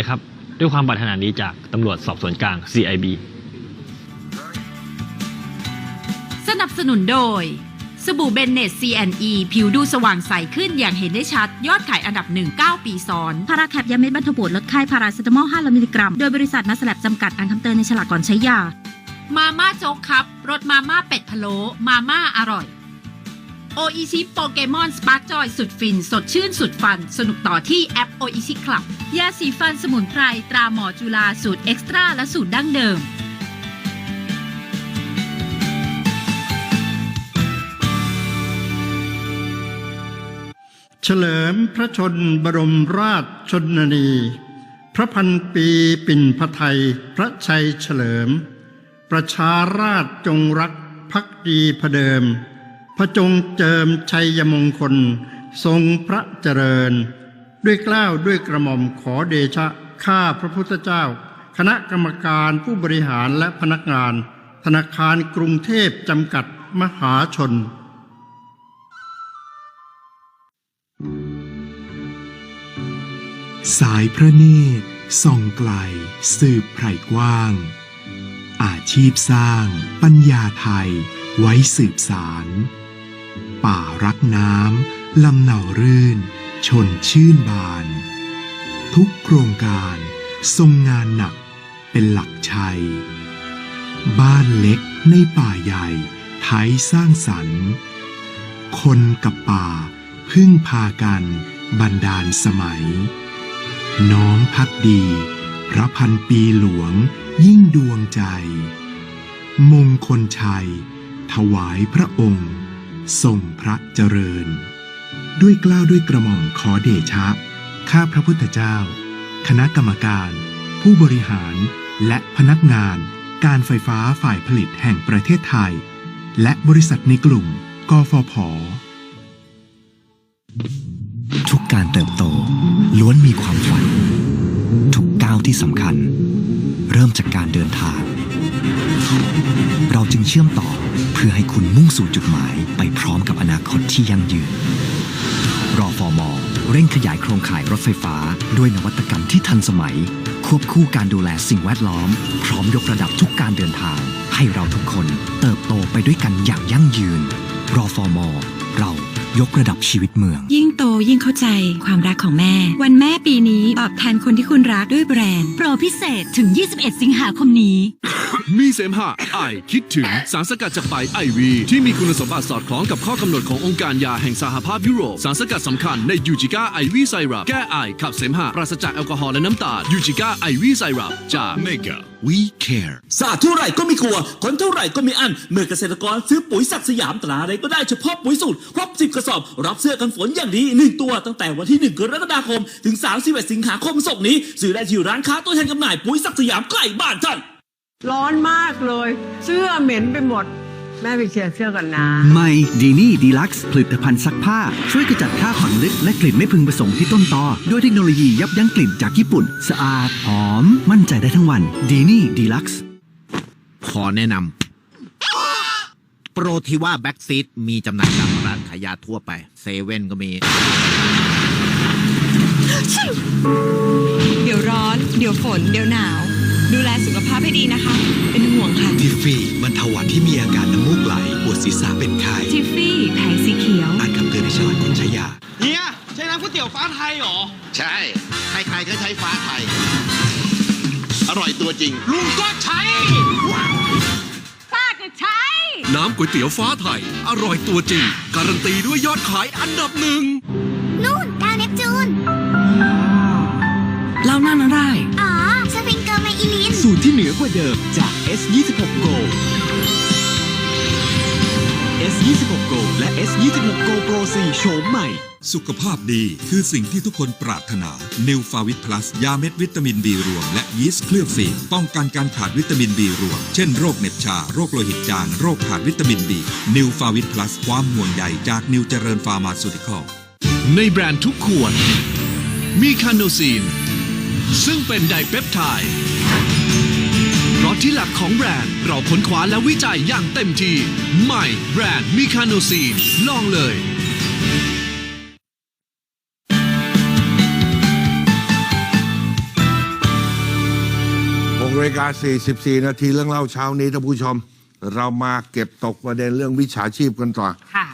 เลยครับ ด้วยความปรารถนาดีจากตำรวจสอบสวนกลาง CIB สนับสนุนโดย สบู่เบนเนต CNE ผิวดูสว่างใสขึ้นอย่างเห็นได้ชัด ยอดขายอันดับหนึ่ง9ปีซ้อน พาราแคปยาเม็ดบรรเทาปวดลดไข้พาราเซตามอล5มิลลิกรัม โดยบริษัทนัสแลบจำกัดอ่านคำเตือนในฉลากก่อนใช้ยา มาม่าโจ๊กครับรสมาม่าเป็ดพะโล้มาม่าอร่อย โออิชิโปเกมอนสปาร์กจอยสุดฟิน สดชื่นสุดฟัน สนุกต่อที่แอปโออิชิคลับยาสีฟันสมุนไพร ตราหมอจุฬาสูตรเอ็กซ์ตร้าและสูตรดั้งเดิม เฉลิมพระชนบรมราชชนนี พระพันปีปิ่นพระไทย พระชัยเฉลิม ประชาราชจงรักพักดีพเดิม ระจงเจิมชัยมงคล ทรงพระเจริญ ด้วยกล้าวด้วยกระหม่อมขอเดชะข้าพระพุทธเจ้า คณะกรรมการผู้บริหารและพนักงาน ธนาคารกรุงเทพจำกัดมหาชน สายพระเนตรส่องไกล สืบไพรกว้าง อาชีพสร้าง ปัญญาไทย ไว้สืบสาร ป่ารักน้ำลำเหนารื่น ชนชื่นบาน ทุกโครงการทรงงานหนักเป็นหลักชัย บ้านเล็กในป่าใหญ่ไทยสร้างสรรค์ คนกับป่าพึ่งพากันบันดาลสมัย น้อมพักดี พระพันปีหลวงยิ่งดวงใจ มงคลชัย ถวายพระองค์ ทรงพระเจริญ ด้วยกล้าวด้วยกระหม่อมขอเดชะ ข้าพระพุทธเจ้า คณะกรรมการ ผู้บริหารและพนักงาน การไฟฟ้าฝ่ายผลิตแห่งประเทศไทย และบริษัทในกลุ่มกฟผ ทุกการเติบโตล้วนมีความฝัน ทุกก้าวที่สำคัญ เริ่มจากการเดินทาง เราจึงเชื่อมต่อเพื่อให้คุณมุ่งสู่จุดหมายไปพร้อมกับอนาคตที่ยั่งยืน รอฟอมอเร่งขยายโครงข่ายรถไฟฟ้า ด้วยนวัตกรรมที่ทันสมัย ควบคู่การดูแลสิ่งแวดล้อม พร้อมยกระดับทุกการเดินทาง ให้เราทุกคนเติบโตไปด้วยกันอย่างยั่งยืน รอฟอมอเรา ยกระดับชีวิตเมือง ยิ่งโตยิ่งเข้าใจความรักของแม่ วันแม่ปีนี้ตอบแทนคนที่คุณรักด้วยแบรนด์ โปรพิเศษถึง 21 สิงหาคมนี้ มีเสมหะไอคิดถึงสารสกัดจากใบไอวี ที่มีคุณสมบัติสอดคล้องกับข้อกำหนดขององค์การยาแห่งสหภาพยุโรป สารสกัดสำคัญในยูจิก้าไอวีไซรัปแก้ไอขับเสมหะปราศจากแอลกอฮอล์และน้ำตาลยูจิก้าไอวีไซรัปจาก Mega We Care สาเท่าไหร่ก็ไม่กลัว คนเท่าไหร่ก็ไม่อั้นเมื่อเกษตรกรซื้อปุ๋ยสักสยามตราอะไรก็ได้เฉพาะปุ๋ยสูตรครบ10 กระสอบ รับเสื้อกันฝนอย่างดีหนึ่งตัวตั้งแต่วันที่ 1 กรกฎาคม ถึง 31 สิงหาคมศกนี้ ซื้อได้ที่ร้านค้าตัวแทนจำหน่ายปุ๋ยสักสยามใกล้บ้านท่านร้อนมากเลย เสื้อเหม็นไปหมด แม่ไปเชียร์เสื้อกันนะ ใหม่ดีนี่ดีลักซ์ผลิตภัณฑ์ซักผ้า ช่วยกระจัดคราบฝังลึกและกลิ่นไม่พึงประสงค์ที่ต้นตอด้วยเทคโนโลยียับยั้งกลิ่นจากญี่ปุ่น สะอาดหอม มั่นใจได้ทั้งวันดีนี่ดีลักซ์ขอแนะนำโปรที่ว่าแบ็กซีดมีจำหน่ายตามร้านขายยาทั่วไปเซเว่นก็มี เดี๋ยวร้อน เดี๋ยวฝน เดี๋ยวหนาวดูแลสุขภา พให้ดีนะคะ เป็นห่วงค่ะ ทิฟฟี่บรรเทาหวัดที่มีอาการน้ำมูกไหลปวดศีรษะเป็นไข้ทิฟฟี่แผงสีเขียว อ่านคำเตือนในฉลากก่อนใช้ยาเฮียใช้น้ำก๋วยเตี๋ยวฟ้าไทยเหรอ ใช่ ใครๆก็ใช้ฟ้าไทย อร่อยตัวจริง ลุงก็ใช้ป้าก็ใช้ น้ำก๋วยเตี๋ยวฟ้าไทย อร่อยตัวจริง การันตีด้วยยอดขายอันดับหนึ่ง อกว่าเดิมจาก S26 Go S26 Go และ S26 Go Pro 4โฉมใหม่ สุขภาพดีคือสิ่งที่ทุกคนปรารถนา n e w f a v i t Plus ยาเม็ดวิตามิน B รวม และยีสต์เคลือบฟีนป้องกันการขาดวิตามิน B รวม เช่นโรคเหน็บชา โรคโลหิตจาง โรคขาดวิตามิน B n e w f a v i t Plus ความห่วงใยจากนิวเจริญฟาร์มาซูติคอลในแบรนด์ทุกขวด มีคาโนซีน ซึ่งเป็นไดเปปไทด์ เพราะที่หลักของแบรนด์ เราค้นคว้าและวิจัยอย่างเต็มที่ ใหม่แบรนด์มีคาโนซีนลองเลย6นาฬิกา44 นาทีเรื่องเล่าเช้านี้ท่านผู้ชม เรามาเก็บตกประเด็นเรื่องวิชาชีพกันต่อค่ะ